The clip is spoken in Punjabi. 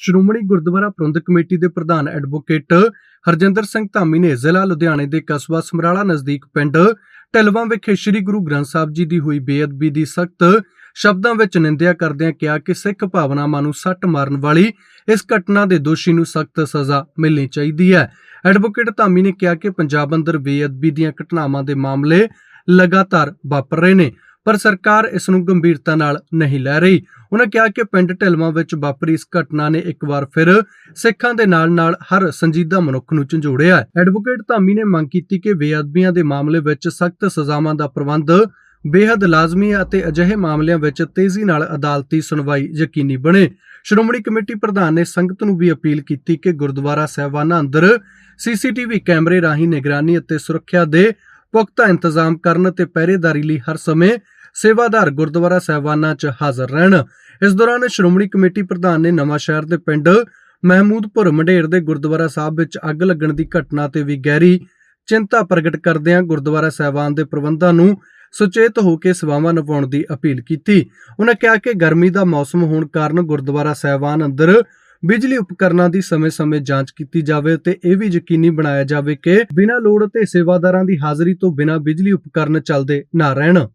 ਸ਼੍ਰੋਮਣੀ ਗੁਰਦੁਆਰਾ ਪ੍ਰਬੰਧਕ ਕਮੇਟੀ ਦੇ ਪ੍ਰਧਾਨ ਐਡਵੋਕੇਟ ਹਰਜਿੰਦਰ ਸਿੰਘ ਧਾਮੀ ਨੇ ਜ਼ਿਲ੍ਹਾ ਲੁਧਿਆਣੇ ਦੇ ਕਸਬਾ ਸਮਰਾਲਾ ਨਜ਼ਦੀਕ ਪਿੰਡ ਢਲਵਾਂ ਵਿਖੇ ਸ੍ਰੀ ਗੁਰੂ ਗ੍ਰੰਥ ਸਾਹਿਬ ਜੀ ਦੀ ਹੋਈ ਬੇਅਦਬੀ ਦੀ ਸਖਤ ਸ਼ਬਦਾਂ ਵਿੱਚ ਨਿੰਦਿਆ ਕਰਦਿਆਂ ਕਿਹਾ ਕਿ ਸਿੱਖ ਭਾਵਨਾਵਾਂ ਨੂੰ ਸੱਟ ਮਾਰਨ ਵਾਲੀ ਇਸ ਘਟਨਾ ਦੇ ਦੋਸ਼ੀ ਨੂੰ ਸਖਤ ਸਜ਼ਾ ਮਿਲਣੀ ਚਾਹੀਦੀ ਹੈ। ਐਡਵੋਕੇਟ ਧਾਮੀ ਨੇ ਕਿਹਾ ਕਿ ਪੰਜਾਬ ਅੰਦਰ ਬੇਅਦਬੀ ਦੀਆਂ ਘਟਨਾਵਾਂ ਦੇ ਮਾਮਲੇ ਲਗਾਤਾਰ ਵਾਪਰ ਰਹੇ ਨੇ, ਪਰ ਸਰਕਾਰ ਇਸ ਨੂੰ ਗੰਭੀਰਤਾ ਨਾਲ ਨਹੀਂ ਲੈ ਰਹੀ। ਉਹਨਾਂ ਕਿਹਾ ਕਿ ਪਿੰਡ ਢਲਵਾਂ ਵਿੱਚ ਵਾਪਰੀ ਇਸ ਘਟਨਾ ਨੇ ਇੱਕ ਵਾਰ ਫਿਰ ਸਿੱਖਾਂ ਦੇ ਨਾਲ-ਨਾਲ ਹਰ ਸੰਜੀਦਾ ਮਨੁੱਖ ਨੂੰ ਝੰਜੋੜਿਆ ਹੈ। ਐਡਵੋਕੇਟ ਧਾਮੀ ਨੇ ਮੰਗ ਕੀਤੀ ਕਿ ਬੇਅਦਬੀਆਂ ਦੇ ਮਾਮਲੇ ਵਿੱਚ ਸਖਤ ਸਜ਼ਾਵਾਂ ਦਾ ਪ੍ਰਬੰਧ ਬੇहद ਲਾਜ਼ਮੀ ਹੈ ਅਤੇ ਅਜਿਹੇ ਮਾਮਲਿਆਂ ਵਿੱਚ ਤੇਜ਼ੀ ਨਾਲ ਅਦਾਲਤੀ ਸੁਣਵਾਈ ਯਕੀਨੀ ਬਣੇ। ਸ਼੍ਰੋਮਣੀ ਕਮੇਟੀ ਪ੍ਰਧਾਨ ਨੇ ਸੰਗਤ ਨੂੰ ਵੀ ਅਪੀਲ ਕੀਤੀ ਕਿ ਗੁਰਦੁਆਰਾ ਸਾਹਿਬਾਨਾਂ ਅੰਦਰ ਸੀਸੀਟੀਵੀ ਕੈਮਰੇ ਰਾਹੀਂ ਨਿਗਰਾਨੀ ਅਤੇ ਸੁਰੱਖਿਆ ਦੇ ਪੁਖਤਾ ਇੰਤਜ਼ਾਮ ਕਰਨ ਤੇ ਪਹਿਰੇਦਾਰੀ ਲਈ ਹਰ ਸਮੇਂ ਸੇਵਾਦਾਰ ਗੁਰਦੁਆਰਾ ਸਾਹਿਬਾਨਾਂ 'ਚ ਹਾਜ਼ਰ ਰਹਿਣ। ਇਸ ਦੌਰਾਨ ਸ਼੍ਰੋਮਣੀ ਕਮੇਟੀ ਪ੍ਰਧਾਨ ਨੇ ਨਵਾਂ ਸ਼ਹਿਰ ਦੇ ਪਿੰਡ ਮਹਿਮੂਦਪੁਰ ਮੰਡੇਰ ਦੇ ਗੁਰਦੁਆਰਾ ਸਾਹਿਬ ਵਿੱਚ ਅੱਗ ਲੱਗਣ ਦੀ ਘਟਨਾ ਤੇ ਵੀ ਗਹਿਰੀ ਚਿੰਤਾ ਪ੍ਰਗਟ ਕਰਦਿਆਂ ਗੁਰਦੁਆਰਾ ਸਾਹਿਬਾਨ ਦੇ ਪ੍ਰਬੰਧਾਂ ਨੂੰ ਸੁਚੇਤ ਹੋ ਕੇ ਸੇਵਾਵਾਂ ਨਿਭਾਉਣ ਦੀ ਅਪੀਲ ਕੀਤੀ। ਉਹਨਾਂ ਕਿਹਾ ਕਿ ਗਰਮੀ ਦਾ ਮੌਸਮ ਹੋਣ ਕਾਰਨ ਗੁਰਦੁਆਰਾ ਸਾਹਿਬਾਨ ਅੰਦਰ ਬਿਜਲੀ ਉਪਕਰਨਾਂ ਦੀ ਸਮੇਂ-ਸਮੇਂ ਜਾਂਚ ਕੀਤੀ ਜਾਵੇ ਤੇ ਇਹ ਵੀ ਯਕੀਨੀ ਬਣਾਇਆ ਜਾਵੇ ਕਿ ਬਿਨਾਂ ਲੋੜ ਤੇ ਸੇਵਾਦਾਰਾਂ ਦੀ ਹਾਜ਼ਰੀ ਤੋਂ ਬਿਨਾਂ ਬਿਜਲੀ ਉਪਕਰਨ ਚੱਲਦੇ ਨਾ ਰਹਿਣ।